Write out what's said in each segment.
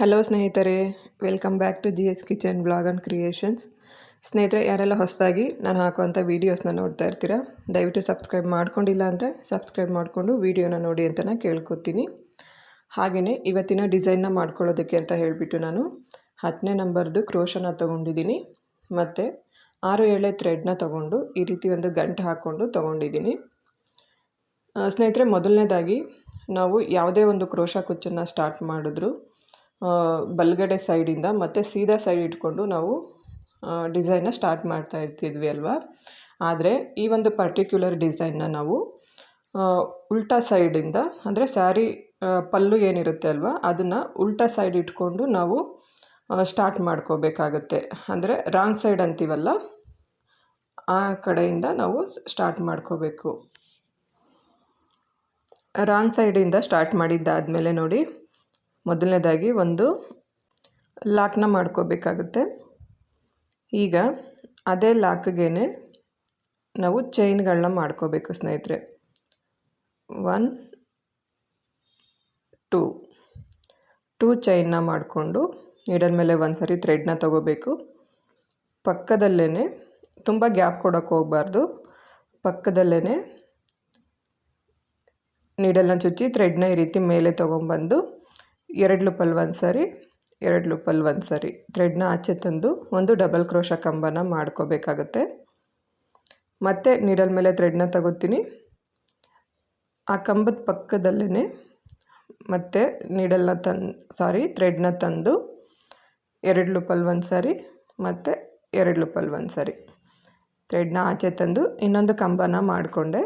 Hello ಸ್ನೇಹಿತರೆ, welcome back to G S kitchen blog and creations. ಸ್ನೇಹಿತರೆ, ಯಾರೆಲ್ಲ ಹೊಸದಾಗಿ ನಾನು ಹಾಕುವಂಥ ವೀಡಿಯೋಸ್ನ ನೋಡ್ತಾ ಇರ್ತೀರಾ, ದಯವಿಟ್ಟು ಸಬ್ಸ್ಕ್ರೈಬ್ ಮಾಡ್ಕೊಂಡಿಲ್ಲ ಅಂದರೆ ಸಬ್ಸ್ಕ್ರೈಬ್ ಮಾಡಿಕೊಂಡು ವೀಡಿಯೋನ ನೋಡಿ ಅಂತ ನಾನು ಕೇಳ್ಕೊತೀನಿ. ಹಾಗೆಯೇ ಇವತ್ತಿನ ಡಿಸೈನ್ನ ಮಾಡ್ಕೊಳ್ಳೋದಕ್ಕೆ ಅಂತ ಹೇಳಿಬಿಟ್ಟು ನಾನು ಹತ್ತನೇ ನಂಬರ್ದು ಕ್ರೋಶನ ತೊಗೊಂಡಿದ್ದೀನಿ. ಮತ್ತು ಆರು ಏಳೆ ಥ್ರೆಡ್ನ ತೊಗೊಂಡು ಈ ರೀತಿ ಒಂದು ಗಂಟು ಹಾಕ್ಕೊಂಡು ತೊಗೊಂಡಿದ್ದೀನಿ. ಸ್ನೇಹಿತರೆ, ಮೊದಲನೇದಾಗಿ ನಾವು ಯಾವುದೇ ಒಂದು ಕ್ರೋಶ ಕುಚ್ಚನ್ನು ಸ್ಟಾರ್ಟ್ ಮಾಡಿದ್ರು ಬಲಗಡೆ ಸೈಡಿಂದ ಮತ್ತು ಸೀದಾ ಸೈಡ್ ಇಟ್ಕೊಂಡು ನಾವು ಡಿಸೈನ್ನ ಸ್ಟಾರ್ಟ್ ಮಾಡ್ತಾ ಇರ್ತಿದ್ವಿ ಅಲ್ವಾ? ಆದರೆ ಈ ಒಂದು ಪರ್ಟಿಕ್ಯುಲರ್ ಡಿಸೈನ್ನ ನಾವು ಉಲ್ಟಾ ಸೈಡಿಂದ ಅಂದರೆ ಸ್ಯಾರಿ ಪಲ್ಲು ಏನಿರುತ್ತೆ ಅಲ್ವಾ, ಅದನ್ನು ಉಲ್ಟಾ ಸೈಡ್ ಇಟ್ಕೊಂಡು ನಾವು ಸ್ಟಾರ್ಟ್ ಮಾಡ್ಕೋಬೇಕಾಗತ್ತೆ. ಅಂದರೆ ರಾಂಗ್ ಸೈಡ್ ಅಂತೀವಲ್ಲ, ಆ ಕಡೆಯಿಂದ ನಾವು ಸ್ಟಾರ್ಟ್ ಮಾಡ್ಕೋಬೇಕು. ರಾಂಗ್ ಸೈಡಿಂದ ಸ್ಟಾರ್ಟ್ ಮಾಡಿದ್ದಾದಮೇಲೆ ನೋಡಿ. ಮೊದಲನೇದಾಗಿ ಒಂದು ಲಾಕ್ನ ಮಾಡ್ಕೋಬೇಕಾಗುತ್ತೆ. ಈಗ ಅದೇ ಲಾಕ್ಗೆ ನಾವು ಚೈನ್ಗಳನ್ನ ಮಾಡ್ಕೋಬೇಕು ಸ್ನೇಹಿತರೆ. One, two. ಟೂ ಚೈನ್ನ ಮಾಡಿಕೊಂಡು ನೀಡಲ್ ಮೇಲೆ ಒಂದು ಸರಿ ಥ್ರೆಡ್ನ ತಗೋಬೇಕು. ಪಕ್ಕದಲ್ಲೇ ತುಂಬ ಗ್ಯಾಪ್ ಕೊಡೋಕ್ಕೆ ಹೋಗಬಾರ್ದು. ಪಕ್ಕದಲ್ಲೇ ನೀಡಲ್ನ ಚುಚ್ಚಿ ಥ್ರೆಡ್ನ ಈ ರೀತಿ ಮೇಲೆ ತೊಗೊಂಬಂದು ಎರಡು ಲುಪಲ್ ಒಂದು ಸಾರಿ ಎರಡು ಲೂಪಲ್ಲಿ ಒಂದು ಸಾರಿ. ಥ್ರೆಡ್ನ ಆಚೆ ತಂದು ಒಂದು ಡಬಲ್ ಕ್ರೋಶ ಕಂಬನ ಮಾಡ್ಕೋಬೇಕಾಗತ್ತೆ. ಮತ್ತೆ ನೀಡಲ್ ಮೇಲೆ ಥ್ರೆಡ್ನ ತಗೋತೀನಿ. ಆ ಕಂಬದ ಪಕ್ಕದಲ್ಲೇ ಮತ್ತೆ ನೀಡಲ್ನ ತನ್ ಸಾರಿ, ಥ್ರೆಡ್ನ ತಂದು ಎರಡು ಲುಪಲ್ ಒಂದು ಸಾರಿ ಮತ್ತು ಎರಡು ಲೂಪಲ್ಲಿ ಒಂದು ಸಾರಿ. ಥ್ರೆಡ್ನ ಆಚೆ ತಂದು ಇನ್ನೊಂದು ಕಂಬನ ಮಾಡಿಕೊಂಡೆ.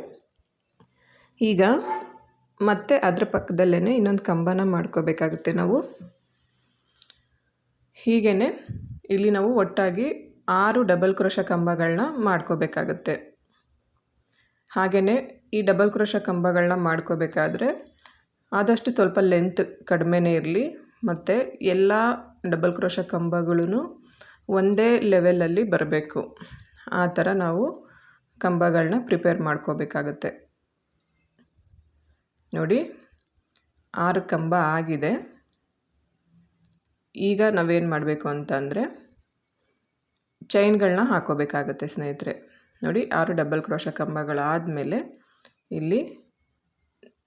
ಈಗ ಮತ್ತೆ ಅದರ ಪಕ್ಕದಲ್ಲೇ ಇನ್ನೊಂದು ಕಂಬನ ಮಾಡ್ಕೋಬೇಕಾಗುತ್ತೆ ನಾವು. ಹೀಗೇ ಇಲ್ಲಿ ನಾವು ಒಟ್ಟಾಗಿ ಆರು ಡಬಲ್ ಕ್ರೋಶ ಕಂಬಗಳನ್ನ ಮಾಡ್ಕೋಬೇಕಾಗುತ್ತೆ. ಹಾಗೆಯೇ ಈ ಡಬಲ್ ಕ್ರೋಶ ಕಂಬಗಳನ್ನ ಮಾಡ್ಕೋಬೇಕಾದ್ರೆ ಆದಷ್ಟು ಸ್ವಲ್ಪ ಲೆಂತ್ ಕಡಿಮೆನೇ ಇರಲಿ, ಮತ್ತು ಎಲ್ಲ ಡಬಲ್ ಕ್ರೋಶ ಕಂಬಗಳೂ ಒಂದೇ ಲೆವೆಲಲ್ಲಿ ಬರಬೇಕು. ಆ ಥರ ನಾವು ಕಂಬಗಳನ್ನ ಪ್ರಿಪೇರ್ ಮಾಡ್ಕೋಬೇಕಾಗತ್ತೆ. ನೋಡಿ, ಆರು ಕಂಬ ಆಗಿದೆ. ಈಗ ನಾವೇನು ಮಾಡಬೇಕು ಅಂತಂದರೆ ಚೈನ್ಗಳನ್ನ ಹಾಕೋಬೇಕಾಗತ್ತೆ ಸ್ನೇಹಿತರೆ. ನೋಡಿ, ಆರು ಡಬಲ್ ಕ್ರೋಶ ಕಂಬಗಳಾದಮೇಲೆ ಇಲ್ಲಿ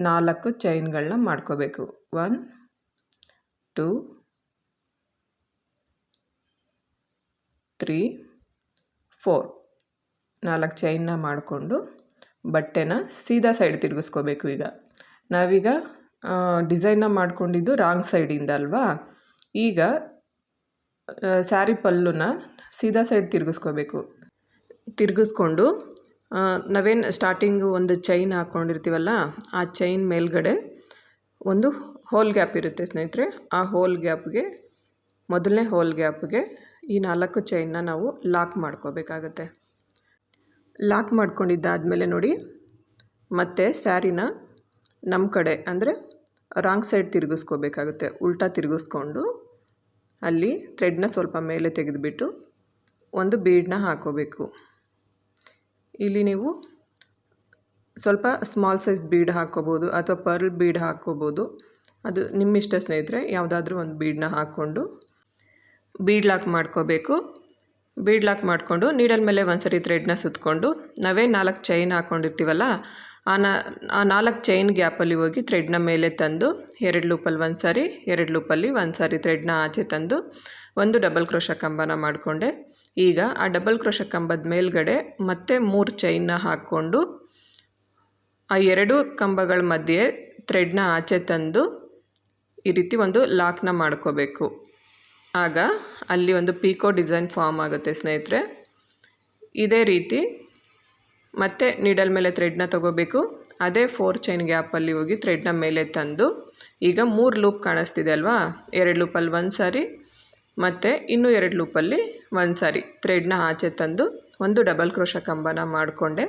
ನಾಲ್ಕು ಚೈನ್ಗಳನ್ನ ಮಾಡ್ಕೋಬೇಕು. ಒನ್ ಟೂ ತ್ರೀ ಫೋರ್ ನಾಲ್ಕು ಚೈನ್ನ ಮಾಡಿಕೊಂಡು ಬಟ್ಟೆನ ಸೀದಾ ಸೈಡ್ ತಿರುಗಿಸ್ಕೋಬೇಕು ಈಗ. ನಾವೀಗ ಡಿಸೈನ್ನ ಮಾಡ್ಕೊಂಡಿದ್ದು ರಾಂಗ್ ಸೈಡಿಂದ ಅಲ್ವಾ? ಈಗ ಸ್ಯಾರಿ ಪಲ್ಲುನ ಸೀದಾ ಸೈಡ್ ತಿರುಗಿಸ್ಕೋಬೇಕು. ತಿರುಗಿಸ್ಕೊಂಡು ನಾವೇನು ಸ್ಟಾರ್ಟಿಂಗು ಒಂದು ಚೈನ್ ಹಾಕ್ಕೊಂಡಿರ್ತೀವಲ್ಲ ಆ ಚೈನ್ ಮೇಲ್ಗಡೆ ಒಂದು ಹೋಲ್ ಗ್ಯಾಪ್ ಇರುತ್ತೆ ಸ್ನೇಹಿತರೆ. ಆ ಹೋಲ್ ಗ್ಯಾಪ್ಗೆ ಮೊದಲನೇ ಹೋಲ್ ಗ್ಯಾಪ್ಗೆ ಈ ನಾಲ್ಕು ಚೈನ್ನ ನಾವು ಲಾಕ್ ಮಾಡ್ಕೋಬೇಕಾಗತ್ತೆ. ಲಾಕ್ ಮಾಡ್ಕೊಂಡಿದ್ದಾದಮೇಲೆ ನೋಡಿ, ಮತ್ತೆ ಸ್ಯಾರಿನ ನಮ್ಮ ಕಡೆ ಅಂದರೆ ರಾಂಗ್ ಸೈಡ್ ತಿರುಗಿಸ್ಕೋಬೇಕಾಗುತ್ತೆ. ಉಲ್ಟಾ ತಿರುಗಿಸ್ಕೊಂಡು ಅಲ್ಲಿ ಥ್ರೆಡ್ನ ಸ್ವಲ್ಪ ಮೇಲೆ ತೆಗೆದುಬಿಟ್ಟು ಒಂದು ಬೀಡನ್ನ ಹಾಕೋಬೇಕು. ಇಲ್ಲಿ ನೀವು ಸ್ವಲ್ಪ ಸ್ಮಾಲ್ ಸೈಜ್ ಬೀಡ್ ಹಾಕ್ಕೋಬೋದು ಅಥವಾ ಪರ್ಲ್ ಬೀಡ್ ಹಾಕ್ಕೋಬೋದು ಅದು ನಿಮ್ಮ ಇಷ್ಟ ಸ್ನೇಹಿತರೆ, ಯಾವುದಾದ್ರೂ ಒಂದು ಬೀಡನ್ನ ಹಾಕ್ಕೊಂಡು ಬೀಡ್ ಲಾಕ್ ಮಾಡ್ಕೋಬೇಕು. ಬೀಡ್ ಲಾಕ್ ಮಾಡಿಕೊಂಡು ನೀಡಲ್ ಮೇಲೆ ಒಂದು ಸರಿ ಥ್ರೆಡ್ನ ಸುತ್ತಕೊಂಡು ನಾವೇ ನಾಲ್ಕು ಚೈನ್ ಹಾಕ್ಕೊಂಡಿರ್ತೀವಲ್ಲ ಆ ನಾ, ಆ ನಾಲ್ಕು ಚೈನ್ ಗ್ಯಾಪಲ್ಲಿ ಹೋಗಿ ಥ್ರೆಡ್ನ ಮೇಲೆ ತಂದು, ಎರಡು ಲೂಪಲ್ಲಿ ಒಂದು ಸಾರಿ, ಎರಡು ಲೂಪಲ್ಲಿ ಒಂದು ಸಾರಿ ಥ್ರೆಡ್ನ ಆಚೆ ತಂದು, ಒಂದು ಡಬಲ್ ಕ್ರೋಶ ಕಂಬನ ಮಾಡಿಕೊಂಡೆ. ಈಗ ಆ ಡಬಲ್ ಕ್ರೋಶ ಕಂಬದ ಮೇಲ್ಗಡೆ ಮತ್ತೆ ಮೂರು ಚೈನ್ನ ಹಾಕ್ಕೊಂಡು, ಆ ಎರಡು ಕಂಬಗಳ ಮಧ್ಯೆ ಥ್ರೆಡ್ನ ಆಚೆ ತಂದು, ಈ ರೀತಿ ಒಂದು ಲಾಕ್ನ ಮಾಡ್ಕೋಬೇಕು. ಆಗ ಅಲ್ಲಿ ಒಂದು ಪೀಕೋ ಡಿಸೈನ್ ಫಾರ್ಮ್ ಆಗುತ್ತೆ ಸ್ನೇಹಿತರೆ. ಇದೇ ರೀತಿ ಮತ್ತೆ ನೀಡಲ್ ಮೇಲೆ ಥ್ರೆಡ್ನ ತೊಗೋಬೇಕು. ಅದೇ ಫೋರ್ ಚೈನ್ ಗ್ಯಾಪಲ್ಲಿ ಹೋಗಿ ಥ್ರೆಡ್ನ ಮೇಲೆ ತಂದು, ಈಗ ಮೂರು ಲೂಪ್ ಕಾಣಿಸ್ತಿದೆ ಅಲ್ವಾ? ಎರಡು ಲೂಪಲ್ಲಿ ಒಂದು ಸಾರಿ, ಮತ್ತು ಇನ್ನೂ ಎರಡು ಲೂಪಲ್ಲಿ ಒಂದು ಸಾರಿ ಥ್ರೆಡ್ನ ಆಚೆ ತಂದು ಒಂದು ಡಬಲ್ ಕ್ರೋಶ ಕಂಬನ ಮಾಡಿಕೊಂಡೆ.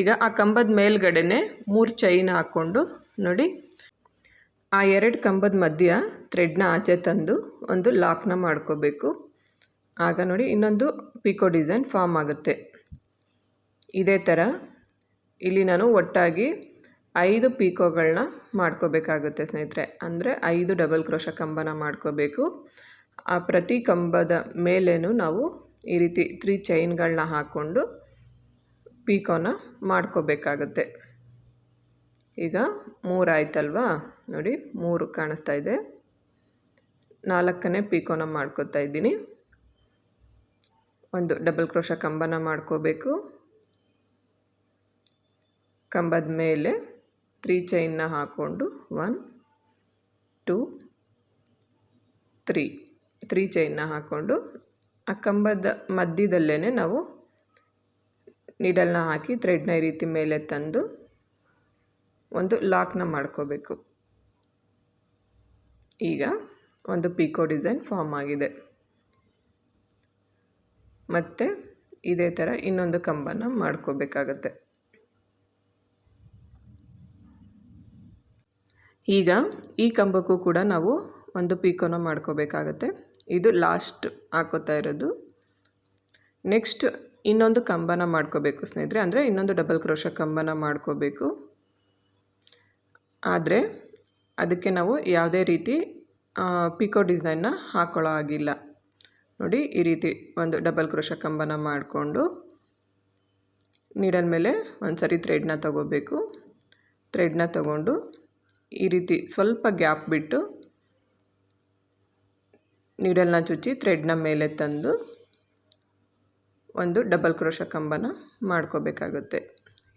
ಈಗ ಆ ಕಂಬದ ಮೇಲ್ಗಡೆನೆ ಮೂರು ಚೈನ್ ಹಾಕ್ಕೊಂಡು ನೋಡಿ, ಆ ಎರಡು ಕಂಬದ ಮಧ್ಯ ಥ್ರೆಡ್ನ ಆಚೆ ತಂದು ಒಂದು ಲಾಕ್ನ ಮಾಡ್ಕೋಬೇಕು. ಆಗ ನೋಡಿ ಇನ್ನೊಂದು ಪಿಕೋ ಡಿಸೈನ್ ಫಾರ್ಮ್ ಆಗುತ್ತೆ. ಇದೇ ಥರ ಇಲ್ಲಿ ನಾನು ಒಟ್ಟಾಗಿ ಐದು ಪೀಕೋಗಳನ್ನ ಮಾಡ್ಕೋಬೇಕಾಗುತ್ತೆ ಸ್ನೇಹಿತರೆ. ಅಂದರೆ ಐದು ಡಬಲ್ ಕ್ರೋಶ ಕಂಬನ ಮಾಡ್ಕೋಬೇಕು. ಆ ಪ್ರತಿ ಕಂಬದ ಮೇಲೇನು ನಾವು ಈ ರೀತಿ ತ್ರೀ ಚೈನ್ಗಳನ್ನ ಹಾಕ್ಕೊಂಡು ಪೀಕೋನ ಮಾಡ್ಕೋಬೇಕಾಗುತ್ತೆ. ಈಗ ಮೂರು ಆಯ್ತಲ್ವಾ? ನೋಡಿ, ಮೂರು ಕಾಣಿಸ್ತಾ ಇದೆ. ನಾಲ್ಕನೇ ಪೀಕೋನ ಮಾಡ್ಕೋತಾ ಇದ್ದೀನಿ. ಒಂದು ಡಬಲ್ ಕ್ರೋಶ ಕಂಬನ ಮಾಡ್ಕೋಬೇಕು. ಕಂಬದ ಮೇಲೆ ತ್ರೀ ಚೈನ್ನ ಹಾಕ್ಕೊಂಡು ಒನ್ ಟೂ ತ್ರೀ ತ್ರೀ ಚೈನ್ನ ಹಾಕ್ಕೊಂಡು ಆ ಕಂಬದ ಮಧ್ಯದಲ್ಲೇ ನಾವು ನೀಡಲ್ನ ಹಾಕಿ ಥ್ರೆಡ್ನ ಈ ರೀತಿ ಮೇಲೆ ತಂದು ಒಂದು ಲಾಕ್ನ ಮಾಡ್ಕೋಬೇಕು. ಈಗ ಒಂದು ಪಿಕೋ ಡಿಸೈನ್ ಫಾರ್ಮ್ ಆಗಿದೆ. ಮತ್ತು ಇದೇ ಥರ ಇನ್ನೊಂದು ಕಂಬನ ಮಾಡ್ಕೋಬೇಕಾಗತ್ತೆ. ಈಗ ಈ ಕಂಬಕ್ಕೂ ಕೂಡ ನಾವು ಒಂದು ಪೀಕೋನ ಮಾಡ್ಕೋಬೇಕಾಗತ್ತೆ. ಇದು ಲಾಸ್ಟ್ ಹಾಕೋತಾ ಇರೋದು. ನೆಕ್ಸ್ಟ್ ಇನ್ನೊಂದು ಕಂಬನ ಮಾಡ್ಕೋಬೇಕು ಸ್ನೇಹಿತರೆ. ಅಂದರೆ ಇನ್ನೊಂದು ಡಬಲ್ ಕ್ರೋಶ ಕಂಬನ ಮಾಡ್ಕೋಬೇಕು. ಆದರೆ ಅದಕ್ಕೆ ನಾವು ಯಾವುದೇ ರೀತಿ ಪಿಕೋ ಡಿಸೈನ್ನ ಹಾಕೊಳ್ಳೋ ಆಗಿಲ್ಲ ನೋಡಿ, ಈ ರೀತಿ ಒಂದು ಡಬಲ್ ಕ್ರೋಶ ಕಂಬನ ಮಾಡಿಕೊಂಡು ನೀಡಲ್ ಮೇಲೆ ಒಂದು ಸರಿ ಥ್ರೆಡ್ನ ತಗೋಬೇಕು. ಥ್ರೆಡ್ನ ತಗೊಂಡು ಈ ರೀತಿ ಸ್ವಲ್ಪ ಗ್ಯಾಪ್ ಬಿಟ್ಟು ನೀಡಲ್ನ ಚುಚ್ಚಿ ಥ್ರೆಡ್ನ ಮೇಲೆ ತಂದು ಒಂದು ಡಬಲ್ ಕ್ರೋಶ ಕಂಬನ ಮಾಡ್ಕೋಬೇಕಾಗುತ್ತೆ.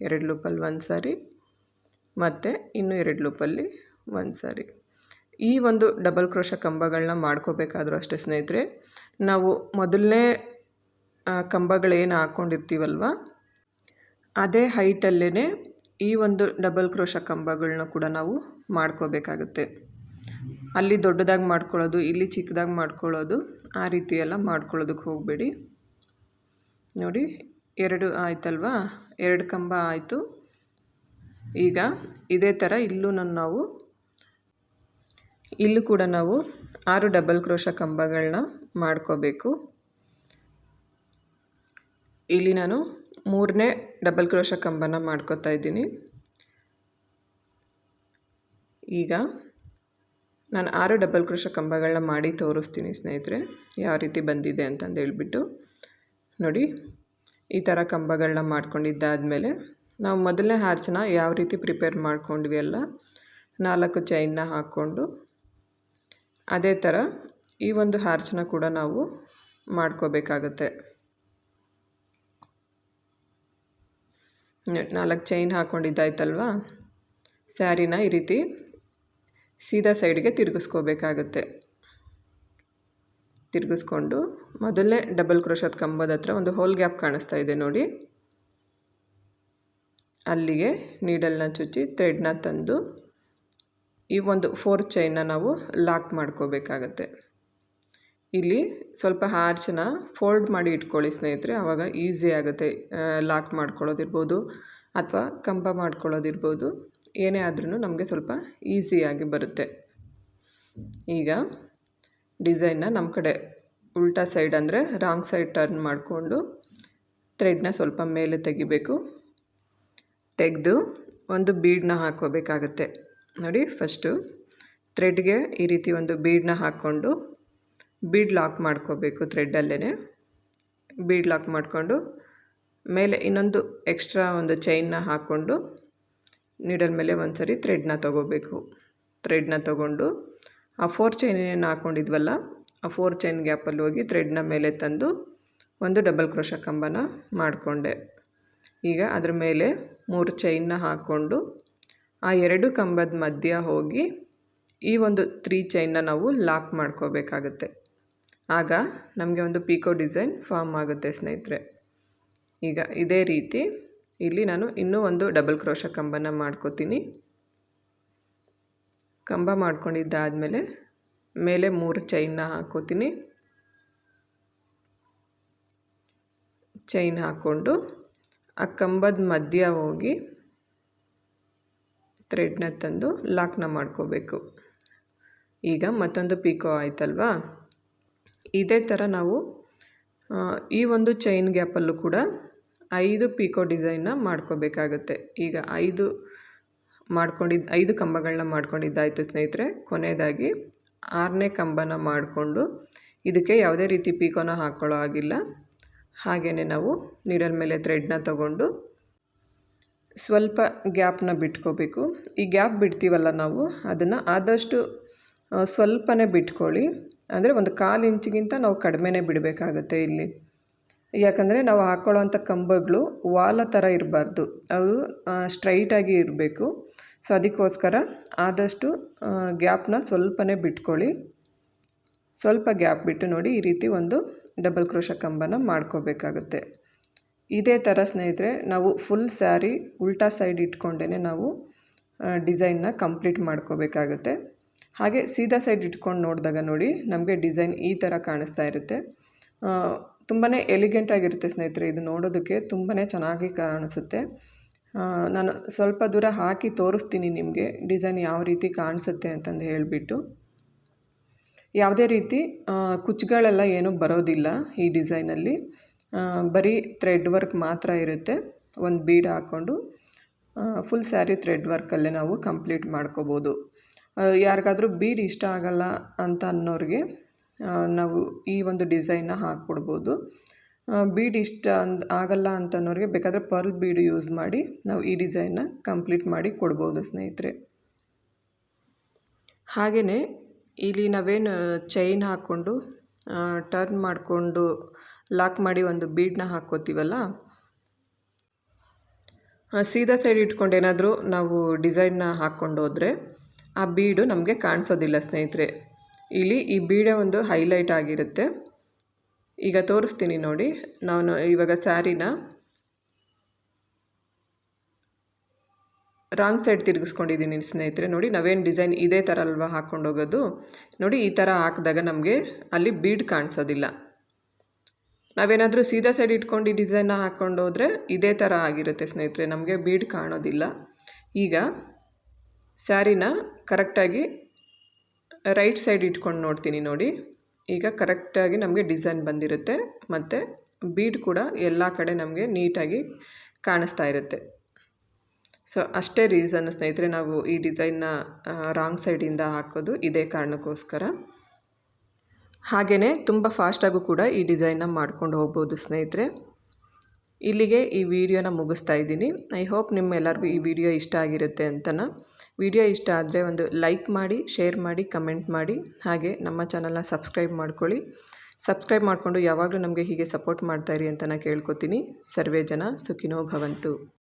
ಎರಡು ಲೂಪಲ್ಲಿ ಒಂದು ಸಾರಿ ಮತ್ತು ಇನ್ನೂ ಎರಡು ಲೂಪಲ್ಲಿ ಒಂದು ಸಾರಿ. ಈ ಒಂದು ಡಬಲ್ ಕ್ರೋಶ ಕಂಬಗಳನ್ನ ಮಾಡ್ಕೋಬೇಕಾದ್ರೂ ಅಷ್ಟೇ ಸ್ನೇಹಿತರೆ, ನಾವು ಮೊದಲನೇ ಕಂಬಗಳೇನು ಹಾಕ್ಕೊಂಡಿರ್ತೀವಲ್ವ ಅದೇ ಹೈಟಲ್ಲೇ ಈ ಒಂದು ಡಬಲ್ ಕ್ರೋಶ ಕಂಬಗಳನ್ನ ಕೂಡ ನಾವು ಮಾಡ್ಕೋಬೇಕಾಗುತ್ತೆ. ಅಲ್ಲಿ ದೊಡ್ಡದಾಗಿ ಮಾಡ್ಕೊಳ್ಳೋದು, ಇಲ್ಲಿ ಚಿಕ್ಕದಾಗಿ ಮಾಡ್ಕೊಳ್ಳೋದು, ಆ ರೀತಿ ಎಲ್ಲ ಮಾಡ್ಕೊಳ್ಳೋದಕ್ಕೆ ಹೋಗಬೇಡಿ. ನೋಡಿ, ಎರಡು ಆಯ್ತಲ್ವಾ? ಎರಡು ಕಂಬ ಆಯಿತು. ಈಗ ಇದೇ ಥರ ಇಲ್ಲೂ ನಾವು, ಇಲ್ಲೂ ಕೂಡ ನಾವು ಆರು ಡಬಲ್ ಕ್ರೋಶ ಕಂಬಗಳನ್ನ ಮಾಡ್ಕೋಬೇಕು. ಇಲ್ಲಿ ನಾನು ಮೂರನೇ ಡಬಲ್ ಕ್ರೋಶ ಕಂಬನ ಮಾಡ್ಕೋತಾ ಇದ್ದೀನಿ. ಈಗ ನಾನು ಆರು ಡಬಲ್ ಕ್ರೋಶ ಕಂಬಗಳನ್ನ ಮಾಡಿ ತೋರಿಸ್ತೀನಿ ಸ್ನೇಹಿತರೆ, ಯಾವ ರೀತಿ ಬಂದಿದೆ ಅಂತಂದು ಹೇಳ್ಬಿಟ್ಟು. ನೋಡಿ, ಈ ಥರ ಕಂಬಗಳನ್ನ ಮಾಡ್ಕೊಂಡಿದ್ದಾದಮೇಲೆ ನಾವು ಮೊದಲನೇ ಹಾರ್ಚನ್ನ ಯಾವ ರೀತಿ ಪ್ರಿಪೇರ್ ಮಾಡ್ಕೊಂಡ್ವಿ ಅಲ್ಲ, ನಾಲ್ಕು ಚೈನ್ನ ಹಾಕ್ಕೊಂಡು ಅದೇ ಥರ ಈ ಒಂದು ಹಾರ್ಚನ್ನ ಕೂಡ ನಾವು ಮಾಡ್ಕೋಬೇಕಾಗತ್ತೆ. ನಾಲ್ಕು ಚೈನ್ ಹಾಕ್ಕೊಂಡಿದ್ದಾಯ್ತಲ್ವಾ ಸ್ಯಾರಿನ ಈ ರೀತಿ ಸೀದಾ ಸೈಡ್ಗೆ ತಿರುಗಿಸ್ಕೋಬೇಕಾಗುತ್ತೆ. ತಿರುಗಿಸ್ಕೊಂಡು ಮೊದಲನೇ ಡಬಲ್ ಕ್ರೋಶದ ಕಂಬದ ಹತ್ರ ಒಂದು ಹೋಲ್ ಗ್ಯಾಪ್ ಕಾಣಿಸ್ತಾ ಇದೆ ನೋಡಿ. ಅಲ್ಲಿಗೆ ನೀಡಲ್ನ ಚುಚ್ಚಿ ಥ್ರೆಡ್ನ ತಂದು ಈ ಒಂದು ಫೋರ್ ಚೈನ್ನ ನಾವು ಲಾಕ್ ಮಾಡ್ಕೋಬೇಕಾಗತ್ತೆ. ಇಲ್ಲಿ ಸ್ವಲ್ಪ ಹಾರ್ಚನ್ನ ಫೋಲ್ಡ್ ಮಾಡಿ ಇಟ್ಕೊಳ್ಳಿ ಸ್ನೇಹಿತರೆ ಆವಾಗ ಈಸಿ ಆಗುತ್ತೆ ಲಾಕ್ ಮಾಡ್ಕೊಳ್ಳೋದಿರ್ಬೋದು ಅಥವಾ ಕಂಬ ಮಾಡ್ಕೊಳ್ಳೋದಿರ್ಬೋದು. ಏನೇ ಆದ್ರೂ ನಮಗೆ ಸ್ವಲ್ಪ ಈಸಿಯಾಗಿ ಬರುತ್ತೆ. ಈಗ ಡಿಸೈನ್ನ ನಮ್ಮ ಕಡೆ ಉಲ್ಟಾ ಸೈಡ್ ಅಂದರೆ ರಾಂಗ್ ಸೈಡ್ ಟರ್ನ್ ಮಾಡಿಕೊಂಡು ಥ್ರೆಡ್ನ ಸ್ವಲ್ಪ ಮೇಲೆ ತೆಗಿಬೇಕು. ತೆಗೆದು ಒಂದು ಬೀಡನ್ನ ಹಾಕೋಬೇಕಾಗತ್ತೆ ನೋಡಿ, ಫಸ್ಟು ಥ್ರೆಡ್ಗೆ ಈ ರೀತಿ ಒಂದು ಬೀಡನ್ನ ಹಾಕ್ಕೊಂಡು ಬೀಡ್ ಲಾಕ್ ಮಾಡ್ಕೋಬೇಕು ಥ್ರೆಡ್ಡಲ್ಲೇ ಬೀಡ್ ಲಾಕ್ ಮಾಡಿಕೊಂಡು ಮೇಲೆ ಇನ್ನೊಂದು ಎಕ್ಸ್ಟ್ರಾ ಒಂದು ಚೈನ್ನ ಹಾಕ್ಕೊಂಡು ನೀಡಲ್ ಮೇಲೆ ಒಂದು ಸರಿ ಥ್ರೆಡ್ನ ತೊಗೋಬೇಕು. ಥ್ರೆಡ್ನ ತೊಗೊಂಡು ಆ ಫೋರ್ ಚೈನ್ ಏನು ಹಾಕ್ಕೊಂಡಿದ್ವಲ್ಲ ಆ ಫೋರ್ ಚೈನ್ ಗ್ಯಾಪಲ್ಲಿ ಹೋಗಿ ಥ್ರೆಡ್ನ ಮೇಲೆ ತಂದು ಒಂದು ಡಬಲ್ ಕ್ರೋಶ ಕಂಬನ ಮಾಡಿಕೊಂಡೆ. ಈಗ ಅದ್ರ ಮೇಲೆ ಮೂರು ಚೈನ್ನ ಹಾಕ್ಕೊಂಡು ಆ ಎರಡು ಕಂಬದ ಮಧ್ಯ ಹೋಗಿ ಈ ಒಂದು ತ್ರೀ ಚೈನ್ನ ನಾವು ಲಾಕ್ ಮಾಡ್ಕೋಬೇಕಾಗತ್ತೆ. ಆಗ ನಮಗೆ ಒಂದು ಪೀಕೋ ಡಿಸೈನ್ ಫಾರ್ಮ್ ಆಗುತ್ತೆ ಸ್ನೇಹಿತರೆ. ಈಗ ಇದೇ ರೀತಿ ಇಲ್ಲಿ ನಾನು ಇನ್ನೂ ಒಂದು ಡಬಲ್ ಕ್ರೋಶ ಕಂಬನ ಮಾಡ್ಕೋತೀನಿ. ಕಂಬ ಮಾಡ್ಕೊಂಡಿದ್ದಾದಮೇಲೆ ಮೇಲೆ ಮೂರು ಚೈನ್ನ ಹಾಕೋತೀನಿ. ಚೈನ್ ಹಾಕ್ಕೊಂಡು ಆ ಕಂಬದ ಮಧ್ಯ ಹೋಗಿ ಥ್ರೆಡ್ನ ತಂದು ಲಾಕ್ನ ಮಾಡ್ಕೋಬೇಕು. ಈಗ ಮತ್ತೊಂದು ಪೀಕೋ ಆಯ್ತಲ್ವಾ? ಇದೇ ಥರ ನಾವು ಈ ಒಂದು ಚೈನ್ ಗ್ಯಾಪಲ್ಲೂ ಕೂಡ ಐದು ಪೀಕೋ ಡಿಸೈನ್ನ ಮಾಡ್ಕೋಬೇಕಾಗುತ್ತೆ. ಈಗ ಐದು ಮಾಡ್ಕೊಂಡಿದ್ದು ಐದು ಕಂಬಗಳನ್ನ ಮಾಡ್ಕೊಂಡಿದ್ದಾಯಿತು ಸ್ನೇಹಿತರೆ. ಕೊನೆಯದಾಗಿ ಆರನೇ ಕಂಬನ ಮಾಡಿಕೊಂಡು ಇದಕ್ಕೆ ಯಾವುದೇ ರೀತಿ ಪೀಕೋನ ಹಾಕ್ಕೊಳ್ಳೋ ಆಗಿಲ್ಲ ಹಾಗೆಯೇ ನಾವು ನೀಡಲ್ ಮೇಲೆ ಥ್ರೆಡ್ನ ತಗೊಂಡು ಸ್ವಲ್ಪ ಗ್ಯಾಪ್ನ ಬಿಟ್ಕೋಬೇಕು. ಈ ಗ್ಯಾಪ್ ಬಿಡ್ತೀವಲ್ಲ ನಾವು, ಅದನ್ನು ಆದಷ್ಟು ಸ್ವಲ್ಪನೇ ಬಿಟ್ಕೊಳ್ಳಿ. ಅಂದರೆ ಒಂದು ಕಾಲು ಇಂಚಿಗಿಂತ ನಾವು ಕಡಿಮೆನೇ ಬಿಡಬೇಕಾಗತ್ತೆ ಇಲ್ಲಿ. ಯಾಕಂದರೆ ನಾವು ಹಾಕ್ಕೊಳ್ಳೋವಂಥ ಕಂಬಗಳು ವಾಲ ಥರ ಇರಬಾರ್ದು. ಅವು ಸ್ಟ್ರೈಟಾಗಿ ಇರಬೇಕು. ಸೊ, ಅದಕ್ಕೋಸ್ಕರ ಆದಷ್ಟು ಗ್ಯಾಪ್ನ ಸ್ವಲ್ಪನೇ ಬಿಟ್ಕೊಳ್ಳಿ. ಸ್ವಲ್ಪ ಗ್ಯಾಪ್ ಬಿಟ್ಟು ನೋಡಿ ಈ ರೀತಿ ಒಂದು ಡಬಲ್ ಕ್ರೋಶ ಕಂಬನ ಮಾಡ್ಕೋಬೇಕಾಗುತ್ತೆ. ಇದೇ ಥರ ಸ್ನೇಹಿತರೆ, ನಾವು ಫುಲ್ ಸ್ಯಾರಿ ಉಲ್ಟಾ ಸೈಡ್ ಇಟ್ಕೊಂಡೇ ನಾವು ಡಿಸೈನ್ನ ಕಂಪ್ಲೀಟ್ ಮಾಡ್ಕೋಬೇಕಾಗುತ್ತೆ. ಹಾಗೆ ಸೀದಾ ಸೈಡ್ ಇಟ್ಕೊಂಡು ನೋಡಿದಾಗ ನೋಡಿ ನಮಗೆ ಡಿಸೈನ್ ಈ ಥರ ಕಾಣಿಸ್ತಾ ಇರುತ್ತೆ. ತುಂಬಾ ಎಲಿಗೆಂಟಾಗಿರುತ್ತೆ ಸ್ನೇಹಿತರೆ ಇದು ನೋಡೋದಕ್ಕೆ ತುಂಬಾ ಚೆನ್ನಾಗಿ ಕಾಣಿಸುತ್ತೆ. ನಾನು ಸ್ವಲ್ಪ ದೂರ ಹಾಕಿ ತೋರಿಸ್ತೀನಿ ನಿಮಗೆ ಡಿಸೈನ್ ಯಾವ ರೀತಿ ಕಾಣಿಸುತ್ತೆ ಅಂತಂದು ಹೇಳಿಬಿಟ್ಟು. ಯಾವುದೇ ರೀತಿ ಕುಚ್ಚುಗಳೆಲ್ಲ ಏನೂ ಬರೋದಿಲ್ಲ ಈ ಡಿಸೈನಲ್ಲಿ. ಬರೀ ಥ್ರೆಡ್ ವರ್ಕ್ ಮಾತ್ರ ಇರುತ್ತೆ, ಒಂದು ಬೀಡ್ ಹಾಕ್ಕೊಂಡು ಫುಲ್ ಸ್ಯಾರಿ ಥ್ರೆಡ್ ವರ್ಕಲ್ಲೇ ನಾವು ಕಂಪ್ಲೀಟ್ ಮಾಡ್ಕೋಬೋದು. ಯಾರಿಗಾದರೂ ಬೀಡ್ ಇಷ್ಟ ಆಗಲ್ಲ ಅಂತ ಅನ್ನೋರಿಗೆ ನಾವು ಈ ಒಂದು ಡಿಸೈನ್ನ ಹಾಕ್ಕೊಡ್ಬೋದು. ಬೀಡ್ ಇಷ್ಟ ಅಂದ್, ಆಗಲ್ಲ ಅಂತ ಅನ್ನೋರಿಗೆ ಬೇಕಾದರೆ ಪರ್ಲ್ ಬೀಡ್ ಯೂಸ್ ಮಾಡಿ ನಾವು ಈ ಡಿಸೈನ್ನ ಕಂಪ್ಲೀಟ್ ಮಾಡಿ ಕೊಡ್ಬೋದು ಸ್ನೇಹಿತರೆ. ಹಾಗೆಯೇ ಇಲ್ಲಿ ನಾವೇನು ಚೈನ್ ಹಾಕ್ಕೊಂಡು ಟರ್ನ್ ಮಾಡಿಕೊಂಡು ಲಾಕ್ ಮಾಡಿ ಒಂದು ಬೀಡನ್ನ ಹಾಕ್ಕೋತೀವಲ್ಲ ಸೀದಾ ಸೈಡ್ ಇಟ್ಕೊಂಡು ಏನಾದರೂ ನಾವು ಡಿಸೈನ್ನ ಹಾಕ್ಕೊಂಡು ಹೋದರೆ ಆ ಬೀಡು ನಮಗೆ ಕಾಣಿಸೋದಿಲ್ಲ, ಸ್ನೇಹಿತರೆ. ಇಲ್ಲಿ ಈ ಬೀಡೆ ಒಂದು ಹೈಲೈಟ್ ಆಗಿರುತ್ತೆ. ಈಗ ತೋರಿಸ್ತೀನಿ ನೋಡಿ. ನಾನು ಇವಾಗ ಸ್ಯಾರಿನ ರಾಂಗ್ ಸೈಡ್ ತಿರುಗಿಸ್ಕೊಂಡಿದ್ದೀನಿ, ಸ್ನೇಹಿತರೆ. ನೋಡಿ, ನಾವೇನು ಡಿಸೈನ್ ಇದೇ ಥರ ಅಲ್ವಾ ಹಾಕ್ಕೊಂಡು ಹೋಗೋದು ನೋಡಿ, ಈ ಥರ ಹಾಕಿದಾಗ ನಮಗೆ ಅಲ್ಲಿ ಬೀಡ್ ಕಾಣಿಸೋದಿಲ್ಲ. ನಾವೇನಾದರೂ ಸೀದಾ ಸೈಡ್ ಇಟ್ಕೊಂಡು ಡಿಸೈನ್ನ ಹಾಕ್ಕೊಂಡು ಹೋದರೆ ಇದೇ ಥರ ಆಗಿರುತ್ತೆ, ಸ್ನೇಹಿತರೆ. ನಮಗೆ ಬೀಡ್ ಕಾಣೋದಿಲ್ಲ. ಈಗ ಸ್ಯಾರಿನ ಕರೆಕ್ಟಾಗಿ ರೈಟ್ ಸೈಡ್ ಇಟ್ಕೊಂಡು ನೋಡ್ತೀನಿ ನೋಡಿ. ಈಗ ಕರೆಕ್ಟಾಗಿ ನಮಗೆ ಡಿಸೈನ್ ಬಂದಿರುತ್ತೆ ಮತ್ತು ಬೀಡ್ ಕೂಡ ಎಲ್ಲ ಕಡೆ ನಮಗೆ ನೀಟಾಗಿ ಕಾಣಿಸ್ತಾ ಇರುತ್ತೆ. ಸೊ, ಅಷ್ಟೇ ರೀಸನ್ ಸ್ನೇಹಿತರೆ, ನಾವು ಈ ಡಿಸೈನ್ನ ರಾಂಗ್ ಸೈಡಿಂದ ಹಾಕೋದು ಇದೇ ಕಾರಣಕ್ಕೋಸ್ಕರ. ಹಾಗೆಯೇ ತುಂಬ ಫಾಸ್ಟಾಗೂ ಕೂಡ ಈ ಡಿಸೈನ್ನ ಮಾಡ್ಕೊಂಡು ಹೋಗ್ಬೋದು ಸ್ನೇಹಿತರೆ. ಇಲ್ಲಿಗೆ ಈ ವಿಡಿಯೋನ ಮುಗಿಸ್ತಾ ಇದ್ದೀನಿ. ಐ ಹೋಪ್ ನಿಮ್ಮೆಲ್ಲರಿಗೂ ಈ ವಿಡಿಯೋ ಇಷ್ಟ ಆಗಿರುತ್ತೆ ಅಂತನ. ವಿಡಿಯೋ ಇಷ್ಟ ಆದರೆ ಒಂದು ಲೈಕ್ ಮಾಡಿ ಶೇರ್ ಮಾಡಿ ಕಮೆಂಟ್ ಮಾಡಿ. ಹಾಗೆ ನಮ್ಮ ಚಾನಲ್ನ ಸಬ್ಸ್ಕ್ರೈಬ್ ಮಾಡ್ಕೊಳ್ಳಿ. ಸಬ್ಸ್ಕ್ರೈಬ್ ಮಾಡಿಕೊಂಡು ಯಾವಾಗಲೂ ನಮಗೆ ಹೀಗೆ ಸಪೋರ್ಟ್ ಮಾಡ್ತಾಯಿರಿ ಅಂತ ಕೇಳ್ಕೊತೀನಿ. ಸರ್ವೇ ಜನ ಸುಖಿನೋ ಭವಂತು.